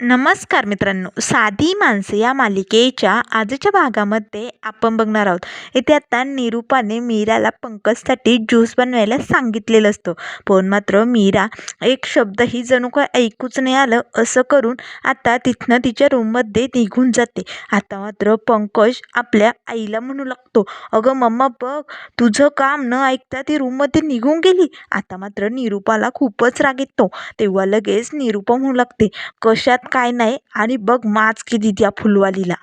नमस्कार मित्रांनो साधी माणसं या मालिकेच्या आजच्या भागामध्ये आपण बघणार आहोत. इथे आता निरूपाने मीराला पंकजसाठी ज्यूस बनवायला सांगितलेलं असतं. पण मात्र मीरा एक शब्दही जणू काय ऐकूच नाही आलं. असं करून आता तिथनं तिच्या रूममध्ये निघून जाते. आता मात्र पंकज आपल्या आईला म्हणू लागतो अगं मम्मा बघ तुझं काम न ऐकता ती रूममध्ये निघून गेली. आता मात्र निरूपाला खूपच राग येतो. तेव्हा लगेच निरूपा म्हणू लागते कशात काय नाही. आणि बघ माच किती त्या फुलवालीला.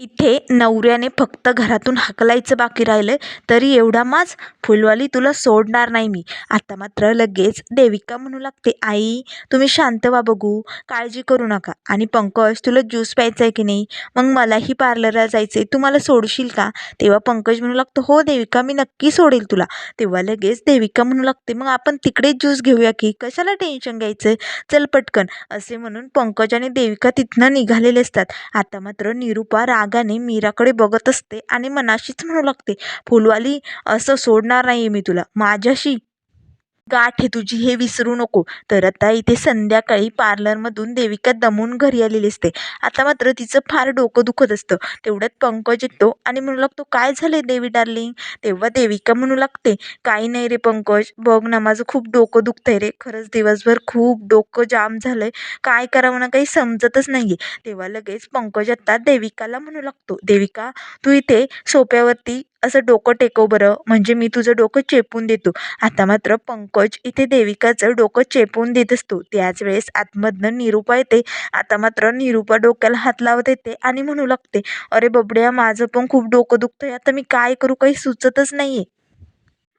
इथे नवऱ्याने फक्त घरातून हाकलायचं बाकी राहिलं तरी एवढा माच फुलवाली तुला सोडणार नाही मी. आता मात्र लगेच देविका म्हणू लागते आई तुम्ही शांत व्हा बघू काळजी करू नका. आणि पंकज तुला ज्यूस प्यायचा आहे की नाही? मग मलाही पार्लरला जायचं आहे तू मला सोडशील का? तेव्हा पंकज म्हणू लागतो हो देविका मी नक्की सोडेल तुला. तेव्हा लगेच देविका म्हणू लागते मग आपण तिकडेच ज्यूस घेऊया की? कशाला टेन्शन घ्यायचं चल पटकन. असे म्हणून पंकज आणि देविका तिथनं निघालेले असतात. आता मात्र निरूपा रागाने मीराकडे बघत असते आणि मनाशीच म्हणू लागते फुलवाली असं सोडणार नाही मी तुला. माझ्याशी गाठ आहे तुझी हे विसरू नको. तर आता इथे संध्याकाळी पार्लरमधून देविका दमून घरी आलेली असते. आता मात्र तिचं फार डोकं दुखत असतं. तेवढ्यात पंकज येतो आणि म्हणू लागतो काय झालंय देवी डार्लिंग तेव्हा देविका म्हणू लागते काही नाही रे पंकज बघ ना माझं खूप डोकं दुखतंय रे. खरंच दिवसभर खूप डोकं जाम झालंय. काय करावं ना काही समजतच नाहीये. तेव्हा लगेच पंकज आता देविकाला म्हणू लागतो देविका तू इथे सोप्यावरती असं डोकं टेकव बरं. म्हणजे मी तुझं डोकं चेपून देतो. आता मात्र पंकज इथे देविकाचं डोकं चेपून देत असतो. त्याच वेळेस आतमधनं निरूपा येते. आता मात्र निरूपा डोक्याला हात लावत येते आणि म्हणू लागते अरे बबड्या माझं पण खूप डोकं दुखतंय. आता मी काय करू? काही सुचतच नाही आहे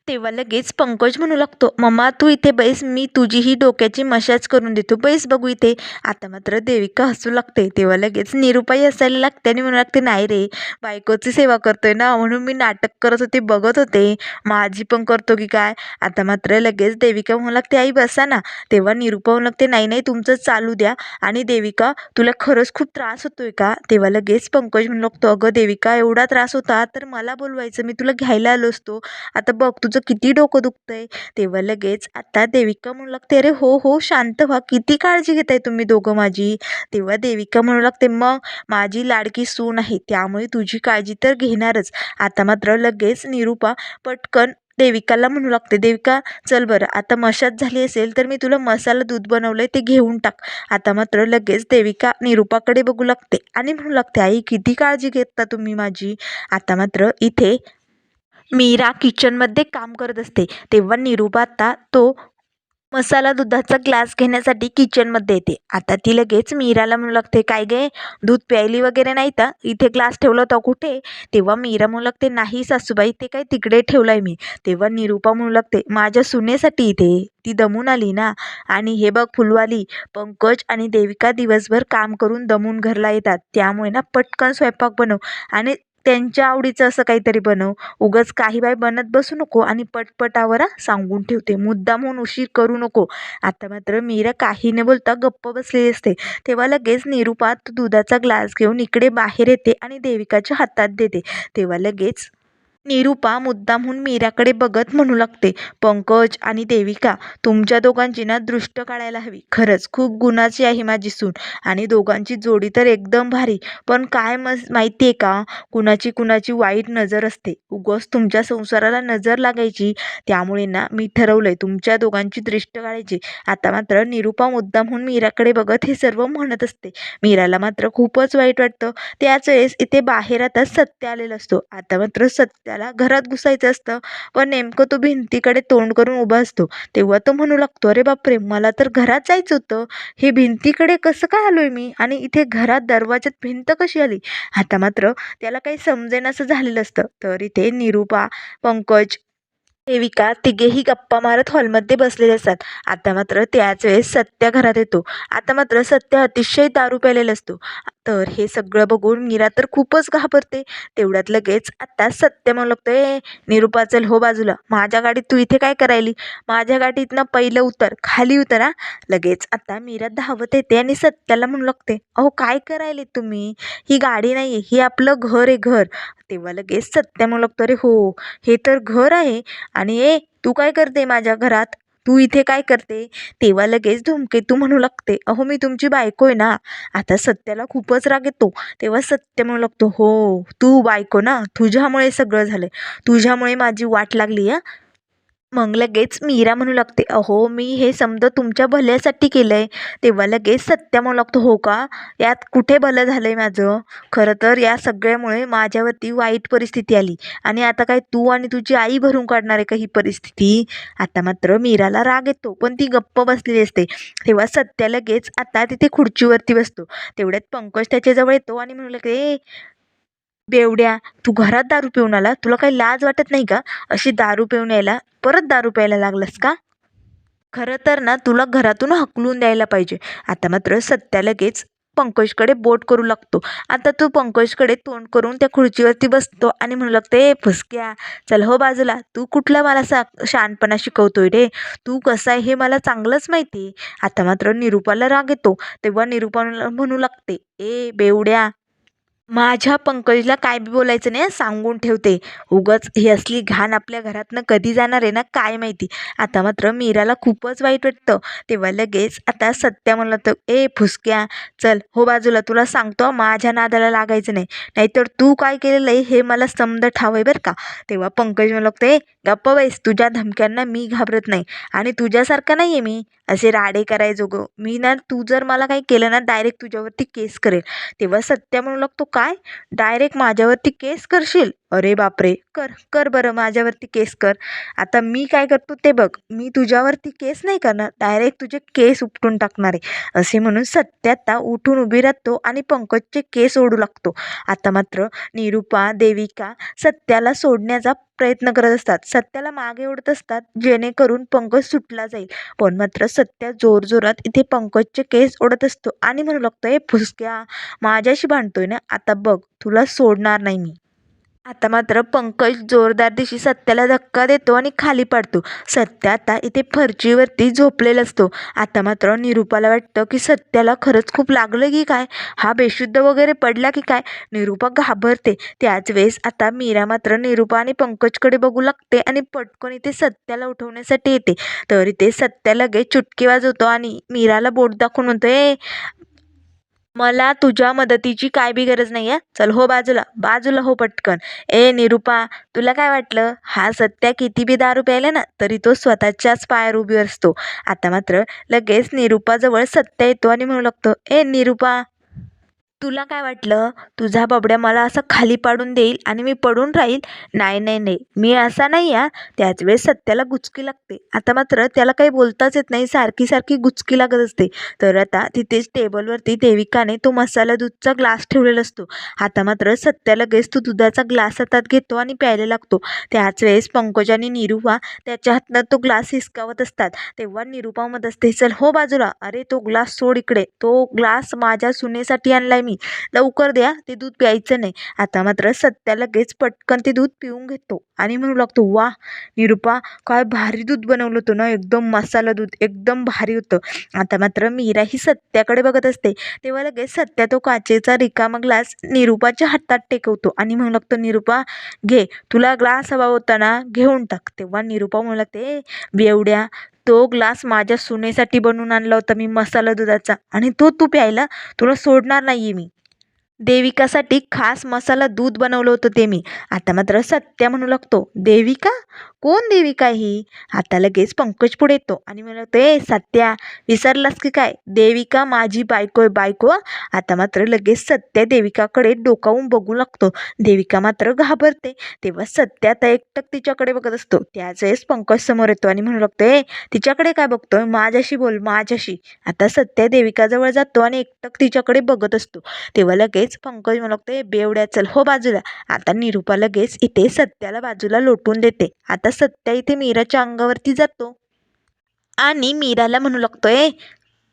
तेव्हा लगेच पंकज म्हणू लागतो मम्मा तू इथे बैस मी तुझी ही डोक्याची मशाज करून देतो बैस बघू इथे. आता मात्र देविका हसू लागते तेव्हा लगेच निरुपाई हसायला लागते आणि म्हणू लागते नाही रे बायकोची सेवा करतोय ना म्हणून मी नाटक करत होते बघत होते. माझी पण करतो की काय? आता मात्र लगेच देविका म्हणू लागते आई बसा ना. तेव्हा निरुपा म्हणू लागते नाही नाही तुमचं चालू द्या. आणि देविका तुला खरंच खूप त्रास होतोय का? तेव्हा लगेच पंकज म्हणू लागतो अगं देविका एवढा त्रास होता तर मला बोलवायचं मी तुला घ्यायला आलो असतो. आता बघ तुझं किती डोकं दुखतंय? तेव्हा लगेच आता देविका म्हणू लागते अरे हो हो शांत व्हा किती काळजी घेताय तुम्ही दोघं माझी? तेव्हा देविका म्हणू लागते मग माझी लाडकी सून आहे त्यामुळे तुझी काळजी तर घेणारच. आता मात्र लगेच निरूपा पटकन देविकाला म्हणू लागते देविका चल बरं आता मशात झाली असेल तर मी तुला मसाला दूध बनवलं आहे ते घेऊन टाक. आता मात्र लगेच देविका निरूपाकडे बघू लागते आणि म्हणू लागते आई किती काळजी घेता तुम्ही माझी? आता मात्र इथे मीरा किचनमध्ये काम करत असते. तेव्हा निरुपाता तो मसाला दुधाचा ग्लास घेण्यासाठी किचनमध्ये येते. आता ती लगेच मीराला म्हणू लागते काय गे दूध प्यायली वगैरे नाही तर इथे ग्लास ठेवला होता कुठे? तेव्हा मीरा म्हणू लागते नाही सासूबाई ते काय तिकडे ठेवलं आहे मी. तेव्हा निरूपा म्हणू लागते माझ्या सुनेसाठी इथे. ती दमून आली ना? आणि हे बघ फुलवाली पंकज आणि देविका दिवसभर काम करून दमून घरला येतात. त्यामुळे ना पटकन स्वयंपाक बनव आणि त्यांच्या आवडीचं असं काहीतरी बनव. उगाच काही बाय बनत बसू नको आणि पटपटावर सांगून ठेवते. मुद्दाम होऊन उशीर करू नको. आता मात्र मीरा काही न बोलता गप्प बसलेली असते. तेव्हा लगेच निरुपात दुधाचा ग्लास घेऊन इकडे बाहेर येते आणि देविकाच्या हातात देते. तेव्हा लगेच निरूपा मुद्दामहून मीराकडे बघत म्हणू लागते पंकज आणि देविका तुमच्या दोघांची ना दृष्ट काढायला हवी. खरंच खूप गुणाची आहे माझी सून आणि दोघांची जोडी तर एकदम भारी. पण काय मस माहिती आहे का? कुणाची कुणाची वाईट नजर असते. उगस तुमच्या संसाराला नजर लागायची. त्यामुळे ना मी ठरवलंय तुमच्या दोघांची दृष्ट काढायची. आता मात्र निरूपा मुद्दामहून मीराकडे बघत हे सर्व म्हणत असते. मीराला मात्र खूपच वाईट वाटतं. त्याच वेळेस इथे बाहेर आता सत्य आलेला असतो. आता मात्र सत्य त्याला घरात घुसायचं असतं. पण नेमकं तो भिंतीकडे तोंड करून उभा असतो. तेव्हा तो म्हणू लागतो अरे बापरे मला तर घरात जायचं होतं. हे भिंतीकडे कसं काय आलोय मी? आणि इथे घरात दरवाजात भिंत कशी आली? आता मात्र त्याला काही समजेनासं झालेलं असतं. तर इथे निरूपा पंकज देविका तिघेही गप्पा मारत हॉलमध्ये बसलेले असतात. आता मात्र त्याच वेळेस सत्या घरात येतो. आता मात्र सत्य अतिशय दारू प्यालेला असतो. तर हे सगळं बघून मीरा तर खूपच घाबरते. तेवढ्यात लगेच आता सत्य म्हणू लागतो ए निरूपा चल हो बाजूला. माझ्या गाडीत तू इथे काय करायली? माझ्या गाडीतनं पहिलं उतर खाली उतरा लगेच आता मीरा धावत येते आणि सत्याला म्हणू लागते अहो काय करायले तुम्ही? ही गाडी नाही आहे ही आपलं घर आहे घर. तेव्हा लगेच सत्य म्हणू लागतो अरे हो हे तर घर आहे. आणि ए तू काय करते माझ्या घरात? तू इथे काय करते? तेव्हा लगेच धूमकेतू म्हणू लागते अहो मी तुमची बायको आहे ना. आता सत्याला खूपच राग येतो तेव्हा सत्य म्हणू लागतो हो तू बायको ना तुझ्यामुळे सगळं झालं तुझ्यामुळे माझी वाट लागली आहे मग लगेच मीरा म्हणू लागते अहो मी हे समजा तुमच्या भल्यासाठी केलं आहे तेव्हा लगेच सत्या म्हणू लागतो हो का? यात कुठे भलं झालं आहे माझं? खरं तर या सगळ्यामुळे माझ्यावरती वाईट परिस्थिती आली आणि आता काय तू आणि तुझी आई भरून काढणार आहे का ही परिस्थिती? आता मात्र मीराला राग येतो पण ती गप्प बसलेली असते. तेव्हा सत्या लगेच आता तिथे खुर्चीवरती बसतो. तेवढ्यात पंकज त्याच्याजवळ येतो आणि म्हणू लागते बेवड्या तू घरात दारू पिऊन आला? तुला काही लाज वाटत नाही का? अशी दारू पिऊन यायला? परत दारू प्यायला लागलास का? खरं तर ना तुला घरातून हकलून द्यायला पाहिजे. आता मात्र सत्या लगेच पंकजकडे बोट करू लागतो. आता तू पंकजकडे तोंड करून त्या खुर्चीवरती बसतो आणि म्हणू लागते ए फसक्या. चल हो बाजूला. तू कुठला मला सा शहाणपणा शिकवतोय रे? तू कसा आहे हे मला चांगलंच माहिती आहे. आता मात्र निरूपाला राग येतो. तेव्हा निरूपा म्हणू लागते ए बेवड्या. माझ्या पंकजला काय बी बोलायचं नाही सांगून ठेवते. उगाच ही असली घाण आपल्या घरातनं कधी जाणार आहे ना काय माहिती. आता मात्र मीराला खूपच वाईट वाटतं. तेव्हा लगेच आता सत्या म्हणलं तर ए फुसक्या चल हो बाजूला तुला सांगतो माझ्या नादाला लागायचं नाही. नाहीतर तू काय केलेलं आहे हे मला समद ठाव आहे बरं का. तेव्हा पंकज म्हणलं लागतं ए गप्प बैस तुझ्या धमक्यांना मी घाबरत नाही आणि तुझ्यासारखा नाही आहे मी. असे राडे करायचो मी ना तू जर मला काही केलं ना डायरेक्ट तुझ्यावरती केस करेल. तेव्हा सत्या म्हणू लागतो काय? डायरेक्ट माझ्यावरती केस करशील? अरे बापरे. कर कर बरं माझ्यावरती केस कर. आता मी काय करतो ते बघ. मी तुझ्यावरती केस नाही करणार. डायरेक्ट तुझे केस उपटून टाकणार आहे. असे म्हणून सत्या आता उठून उभी राहतो आणि पंकजचे केस ओढू लागतो. आता मात्र निरूपा देविका सत्याला सोडण्याचा प्रयत्न करत असतात. सत्याला मागे ओढत असतात जेणेकरून पंकज सुटला जाईल. पण मात्र सत्या जोरजोरात इथे पंकजचे केस ओढत असतो आणि म्हणू लागतो हे फुसक्या माझ्याशी भांडतोय ना? आता बघ तुला सोडणार नाही मी. आता मात्र पंकज जोरदार दिशी सत्याला धक्का देतो आणि खाली पाडतो. सत्या आता इथे फरचीवरती झोपलेला असतो. आता मात्र निरूपाला वाटतं की सत्याला खरंच खूप लागलं की काय? हा बेशुद्ध वगैरे पडला की काय? निरूपा घाबरते. त्याच वेळेस आता मीरा मात्र निरूपा आणि पंकजकडे बघू लागते आणि पटकन इथे सत्याला उठवण्यासाठी येते. तर इथे सत्या लगेच चुटकी वाजवतो आणि मीराला बोट दाखवून म्हणतो ए मला तुझ्या मदतीची काय बी गरज नाही आहे चल हो बाजूला बाजूला हो पटकन. ए निरूपा तुला काय वाटलं? हा सत्या किती बी दारू प्यायला ना तरी तो स्वतःच्याच पायावर उभी असतो. आता मात्र लगेच निरूपाजवळ सत्या येतो आणि म्हणू लागतो ए निरूपा तुला काय वाटलं? तुझा बबड्या मला असं खाली पाडून देईल आणि मी पडून राहील? नाही नाही नाही. मी असा नाही या त्याच वेळेस सत्याला गुचकी लागते. आता मात्र त्याला काही बोलताच येत नाही. सारखी सारखी गुचकी लागत असते. तर आता तिथेच टेबलवरती देविकाने तो मसाला दूधचा ग्लास ठेवलेला असतो. आता मात्र सत्या लगेच तो दुधाचा ग्लास हातात घेतो आणि प्यायला लागतो. त्याच वेळेस पंकज आणि निरुपा त्याच्या हातनं तो ग्लास हिसकावत असतात. तेव्हा निरुपा म्हणत असते चल हो बाजूला. अरे तो ग्लास सोड इकडे. तो ग्लास माझ्या सुनेसाठी आणलाय मी लवकर द्या ते दूध प्यायचं नाही. आता मात्र सत्या लगेच पटकन ते दूध पिऊन घेतो. आणि म्हणू लागतो वा निरूपा काय भारी दूध बनवलं होतं ना. एकदम मसाला दूध एकदम भारी होतं. आता मात्र मीरा ही सत्याकडे बघत असते. तेव्हा लगेच सत्या तो काचेचा रिकामा ग्लास निरूपाच्या हातात टेकवतो. आणि म्हणू लागतो निरूपा घे तुला ग्लास हवा होता ना घेऊन टाक. तेव्हा निरूपा म्हणू लागते बेवड्या तो ग्लास माझ्या सुनेसाठी बनवून आणला होता मी मसाला दुधाचा. आणि तो तू प्यायला तुला सोडणार नाही आहे मी. देविकासाठी खास मसाला दूध बनवलं होतं ते मी. आता मात्र सत्या म्हणू लागतो देविका? कोण देविका ही? आता लगेच पंकज पुढे येतो आणि म्हणू लागतो ए सत्या विसरलास की काय? देविका माझी बायको आहे बायको आता मात्र लगेच सत्या देविकाकडे डोकावून बघू लागतो. देविका मात्र घाबरते. तेव्हा सत्या आता एकटक तिच्याकडे बघत असतो. त्याच वेळेस पंकज समोर येतो आणि म्हणू लागतो ए तिच्याकडे काय बघतोय? माझ्याशी बोल माझ्याशी. आता सत्या देविकाजवळ जातो आणि एकटक तिच्याकडे बघत असतो. तेव्हा लगेच पंकज म्हणू लागतो बेवड्या चल हो बाजूला. आता निरूपा लगेच इथे सत्याला बाजूला लोटून देते. आता सत्या इथे मीराच्या अंगावरती जातो. आणि मीराला म्हणू लागतो ए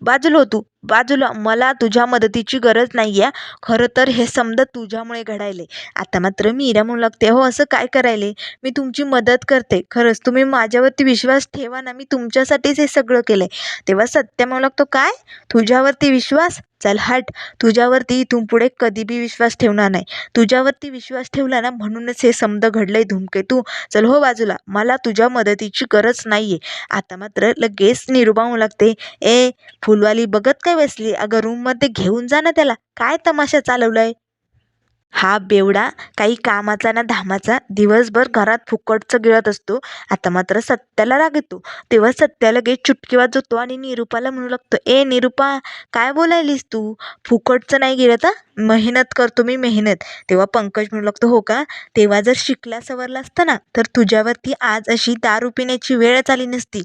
बाजूला हो तू बाजूला. मला तुझ्या मदतीची गरज नाही आहे खरं तर हे समजा तुझ्यामुळे घडायले आता मात्र मीरा म्हणू लागते हो असं काय करायले मी तुमची मदत करते. खरंच तुम्ही माझ्यावरती विश्वास ठेवा ना. मी तुमच्यासाठीच हे सगळं केलं आहे तेव्हा सत्य म्हणू लागतो काय? तुझ्यावरती विश्वास? चल हट. तुझ्यावरती इथून पुढे कधी बी विश्वास ठेवणार नाही. तुझ्यावरती विश्वास ठेवला ना म्हणूनच हे समद घडलंय धूमकेतू चल हो बाजूला. मला तुझ्या मदतीची गरज नाही आहे आता मात्र लगेच निरुबावू लागते. ए फुलवाली बघत काय बसली? अगं रूममध्ये घेऊन जा ना त्याला. काय तमाशा चालवलाय? हा बेवडा काही कामाचा ना धामाचा दिवसभर घरात फुकटचं गिळत असतो. आता मात्र सत्याला राग येतो. तेव्हा सत्या लगेच चुटकी वाजवतो आणि निरुपाला म्हणू लागतो ए निरुपा काय बोलायलीस तू? फुकटचं नाही गिळत मेहनत करतो मी मेहनत. तेव्हा पंकज म्हणू लागतो हो का? तेव्हा जर शिकला सवरला असता ना तर तुझ्यावरती आज अशी दारू पिण्याची वेळच आली नसती.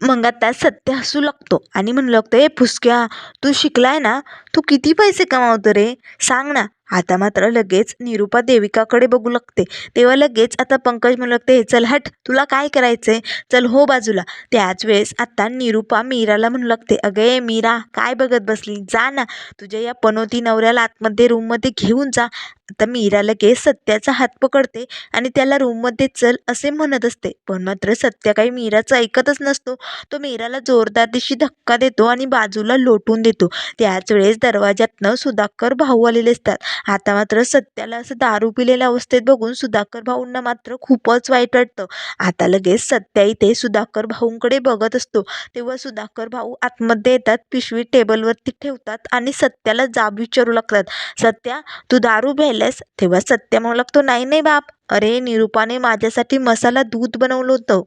मग आता सत्य हसू लागतो आणि म्हणू लागतो ए फुसक्या तू शिकलाय ना? तू किती पैसे कमावतो रे? सांग ना आता मात्र लगेच निरुपा देविकाकडे बघू लागते. तेव्हा लगेच आता पंकज म्हणू लागते चल हट तुला काय करायचंय? चल हो बाजूला. त्याच वेळेस आता निरुपा मीराला म्हणू लागते अगं मीरा काय बघत बसली? जा ना तुझ्या या पनोती नवऱ्याला आतमध्ये रूममध्ये घेऊन जा. आता मीरा लगेच सत्याचा हात पकडते आणि त्याला रूममध्ये चल असे म्हणत असते. पण मात्र सत्या काही मीराचं ऐकतच नसतो. तो मीराला जोरदार दिशी धक्का देतो आणि बाजूला लोटून देतो. त्याच वेळेस दरवाज्यातनं सुधाकर भाऊ आलेले असतात. आता मात्र सत्याला असं दारू पिलेल्या अवस्थेत बघून सुधाकर भाऊंना मात्र खूपच वाईट वाटतं. आता लगेच सत्या इथे सुधाकर भाऊंकडे बघत असतो. तेव्हा सुधाकर भाऊ आतमध्ये येतात पिशवी टेबलवरती ठेवतात आणि सत्याला जाब विचारू लागतात. सत्या तू दारू प्यायलास तेव्हा सत्या म्हणू लागतो नाही नाही बाप. अरे निरुपाने माझ्यासाठी मसाला दूध बनवलं होतं.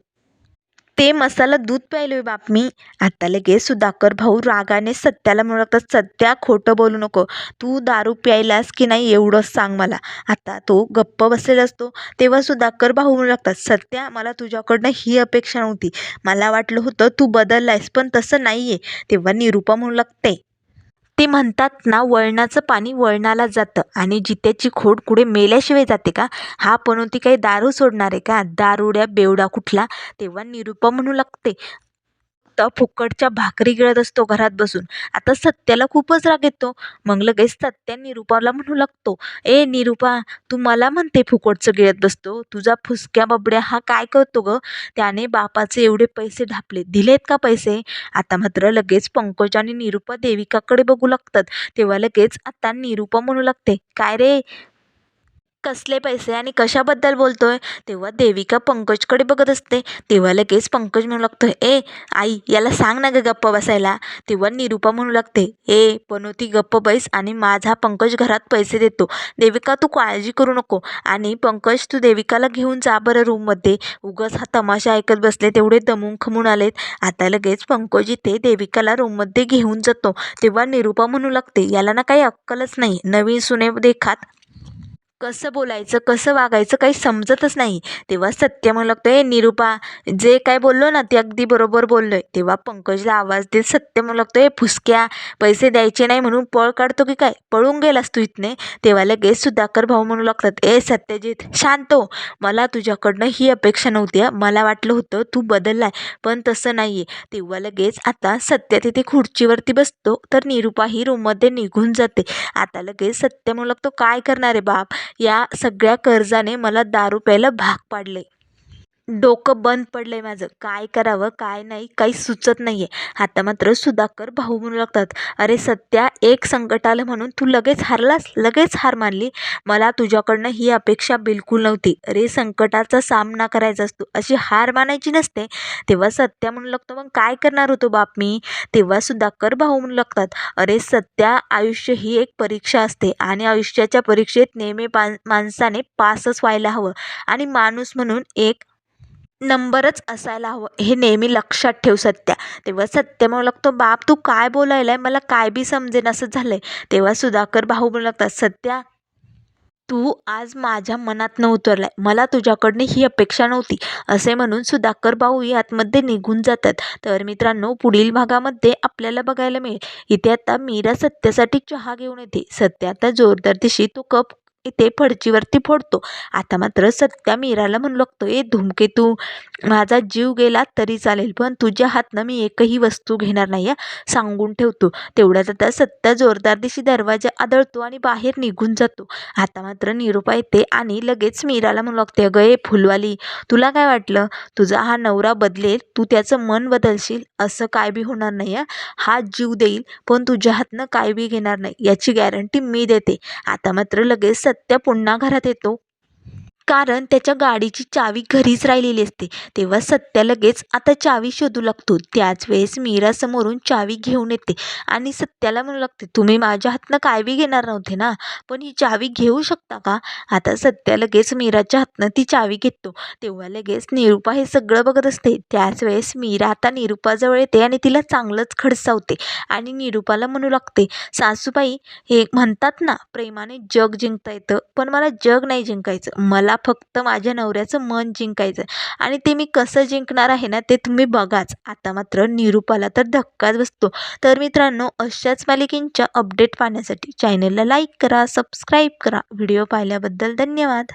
ते मसाला दूध प्यायलोय बाप मी. आता लगेच सुधाकर भाऊ रागाने सत्याला म्हणू लागतात सत्या खोटं बोलू नको. तू दारू प्यायलास की नाही एवढंच सांग मला. आता तो गप्प बसलेला असतो. तेव्हा सुधाकर भाऊ म्हणू लागतात सत्या मला तुझ्याकडनं ही अपेक्षा नव्हती. मला वाटलं होतं तू बदललायस पण तसं नाही आहे तेव्हा निरुपा म्हणू लागते ते म्हणतात ना वळणाचं पाणी वळणाला जातं आणि जित्याची खोड कुठे मेल्याशिवाय जाते का? हा पनोती काही दारू सोडणार आहे का? दारुड्या बेवडा कुठला? तेव्हा निरुपा म्हणू लागते. तर फुकटच्या भाकरी गिळत असतो घरात बसून. आता सत्याला खूपच राग येतो. मग लगेच सत्या निरुपाला म्हणू लागतो ए निरुपा तू मला म्हणते फुकटचं गिळत बसतो. तुझा फुसक्या बबड्या हा काय करतो ग? त्याने बापाचे एवढे पैसे ढापले. दिलेत का पैसे? आता मात्र लगेच पंकज आणि निरुपा देविकाकडे बघू लागतात. तेव्हा लगेच आता निरुपा म्हणू लागते काय रे? कसले पैसे आणि कशाबद्दल बोलतोय? तेव्हा देविका पंकजकडे बघत असते. तेव्हा लगेच पंकज म्हणू लागतो ए आई याला सांग ना ग गप्प बसायला. तेव्हा निरुपा म्हणू लागते ए पनोती गप्प बैस आणि माझा पंकज घरात पैसे देतो. देविका तू काळजी करू नको. आणि पंकज तू देविकाला घेऊन जा बरं रूममध्ये. उगाच हा तमाशा ऐकत बसले तेवढे दमून खमून आलेत. आता लगेच पंकज इथे देविकाला रूममध्ये घेऊन जातो. तेव्हा निरुपा म्हणू लागते याला ना काही अक्कलच नाही. नवीन सुने देखात कसं बोलायचं कसं वागायचं काही समजतच नाही. तेव्हा सत्य म्हणू लागतो ए निरुपा जे काय बोललो ना ते अगदी बरोबर बोललो आहे तेव्हा पंकजला आवाज देत सत्य म्हणू लागतो ए फुसक्या पैसे द्यायचे नाही म्हणून पळ काढतो की काय? पळून गेलास तू इथने? तेव्हा लगेच सुधाकर भाऊ म्हणू लागतात ए सत्यजित शांत हो. मला तुझ्याकडनं ही अपेक्षा नव्हती मला वाटलं होतं तू बदललाय पण तसं नाही आहे तेव्हा लगेच आता सत्य तिथे खुर्चीवरती बसतो तर निरुपा ही रूममध्ये निघून जाते. आता लगेच सत्य म्हणू लागतो काय करणार आहे बाप? या सगळ्या कर्जाने मला दारू प्यायला भाग पाडले. डोकं बंद पडलं आहे माझं. काय करावं काय नाही काही सुचत नाही आहे आता मात्र सुधाकर भाऊ म्हणू लागतात अरे सत्या एक संकट आलं म्हणून तू लगेच हारलास लगेच हार मानली. मला तुझ्याकडनं ही अपेक्षा बिलकुल नव्हती. अरे संकटाचा सामना करायचा असतो अशी हार मानायची नसते. तेव्हा सत्या म्हणू लागतो मग काय करणार होतो बाप मी? तेव्हा सुधाकर भाऊ म्हणू लागतात अरे सत्या आयुष्य ही एक परीक्षा असते आणि आयुष्याच्या परीक्षेत नेहमी पा माणसाने पासच व्हायला हवं आणि माणूस म्हणून एक नंबरच असायला हवं. हे नेहमी लक्षात ठेव सत्या. तेव्हा सत्य म्हणू लागतो बाप तू काय बोलायलाय? मला काय बी समजेन असं झालंय. तेव्हा सुधाकर भाऊ बोलू लागतात सत्या तू आज माझ्या मनात न उतरलाय. मला तुझ्याकडनं ही अपेक्षा नव्हती. असे म्हणून सुधाकर भाऊ आतमध्ये निघून जातात. तर मित्रांनो पुढील भागामध्ये आपल्याला बघायला मिळेल. इथे आता मीरा सत्यासाठी चहा घेऊन येते. सत्या आता जोरदार दिशी तो कप इथे फडचीवरती फोडतो. आता मात्र सत्या मीराला म्हणू लागतो ए धूमकेतू माझा जीव गेला तरी चालेल पण तुझ्या हातनं मी एकही वस्तू घेणार नाही हं. सांगून ठेवतो. तेवढ्यात आता सत्या जोरदार दिशी दरवाजा आदळतो आणि बाहेर निघून जातो. आता मात्र निरूपा येते आणि लगेच मीराला म्हणू लागते अगं ए फुलवाली तुला काय वाटलं? तुझा हा नवरा बदलेल? तू त्याचं मन बदलशील? असं काय बी होणार नाही हं. हा जीव देईल पण तुझ्या हातनं काय बी घेणार नाही याची गॅरंटी मी देते. आता मात्र लगेच सत्या पुन्हा घरात येतो. कारण त्याच्या गाडीची चावी घरीच राहिलेली असते. तेव्हा सत्या लगेच आता चावी शोधू लागतो. त्याच वेळेस मीरा समोरून चावी घेऊन येते आणि सत्याला म्हणू लागते तुम्ही माझ्या हातनं काय बी घेणार नव्हते ना? पण ही चावी घेऊ शकता का? आता सत्या लगेच मीराच्या हातनं ती चावी घेतो. तेव्हा लगेच निरूपा हे सगळं बघत असते. त्याच वेळेस मीरा आता निरूपाजवळ येते आणि तिला चांगलंच खडसावते आणि निरूपाला म्हणू लागते सासूबाई हे म्हणतात ना प्रेमाने जग जिंकता येतं पण मला जग नाही जिंकायचं. मला फक्त माझ्या नवऱ्याचं मन जिंकायचं आणि ते मी कसं जिंकणार आहे ना ते तुम्ही बघाच. आता मात्र निरूपाला तर धक्काच बसतो. तर मित्रांनो अशाच मालिकेंच्या अपडेट पाहण्यासाठी चॅनलला लाईक करा सबस्क्राईब करा. व्हिडिओ पाहिल्याबद्दल धन्यवाद.